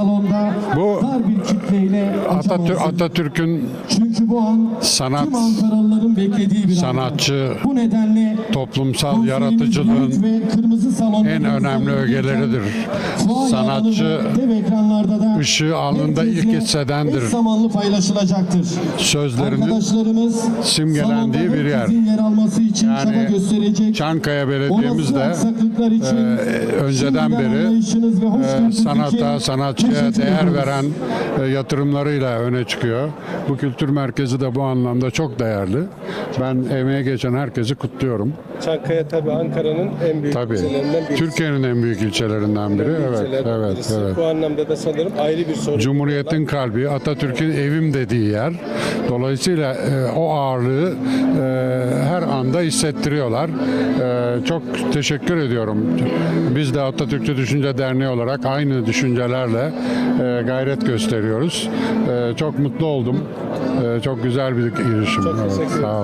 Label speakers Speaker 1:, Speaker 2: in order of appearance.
Speaker 1: salonda
Speaker 2: Bu
Speaker 1: dar bir kitleyle
Speaker 2: Atatürk. Atatürk'ün
Speaker 1: Çünkü bu an
Speaker 2: sanat,
Speaker 1: tüm Ankaralıların beklediği bir an.
Speaker 2: sanatçı,
Speaker 1: Bu nedenle
Speaker 2: toplumsal yaratıcılığın
Speaker 1: ve kırmızı
Speaker 2: en önemli ögeleridir. Sanatçı
Speaker 1: da
Speaker 2: ışığı alnında ilk hissedendir.
Speaker 1: zamanlı paylaşılacaktır.
Speaker 2: Sözlerinin
Speaker 1: Arkadaşlarımız
Speaker 2: simgelendiği bir yer.
Speaker 1: yer alması için
Speaker 2: Yani
Speaker 1: çaba gösterecek.
Speaker 2: Çankaya Belediye'miz de e, önceden beri e, sanata, sanatçıya değer veren e, yatırımlarıyla öne çıkıyor. Bu kültür merkezi de bu anlamda çok değerli. Ben emeğe geçen herkesi kutluyorum.
Speaker 3: Çankaya tabii Ankara'nın en büyük
Speaker 2: Tabii.
Speaker 3: ilçelerinden birisi.
Speaker 2: Türkiye'nin en büyük ilçelerinden biri.
Speaker 3: Büyük
Speaker 2: Evet,
Speaker 3: ilçelerden
Speaker 2: evet,
Speaker 3: birisi.
Speaker 2: evet.
Speaker 3: Bu anlamda da sanırım ayrı bir sorun.
Speaker 2: Cumhuriyetin kalbi, Atatürk'ün evim dediği yer. Dolayısıyla e, o ağırlığı e, her anda hissettiriyorlar. E, çok teşekkür ediyorum. Biz de Atatürkçü Düşünce Derneği olarak aynı düşüncelerle e, gayret gösteriyoruz. E, çok mutlu oldum. E, çok güzel bir girişim.
Speaker 3: Çok teşekkür
Speaker 2: Evet, sağ olun.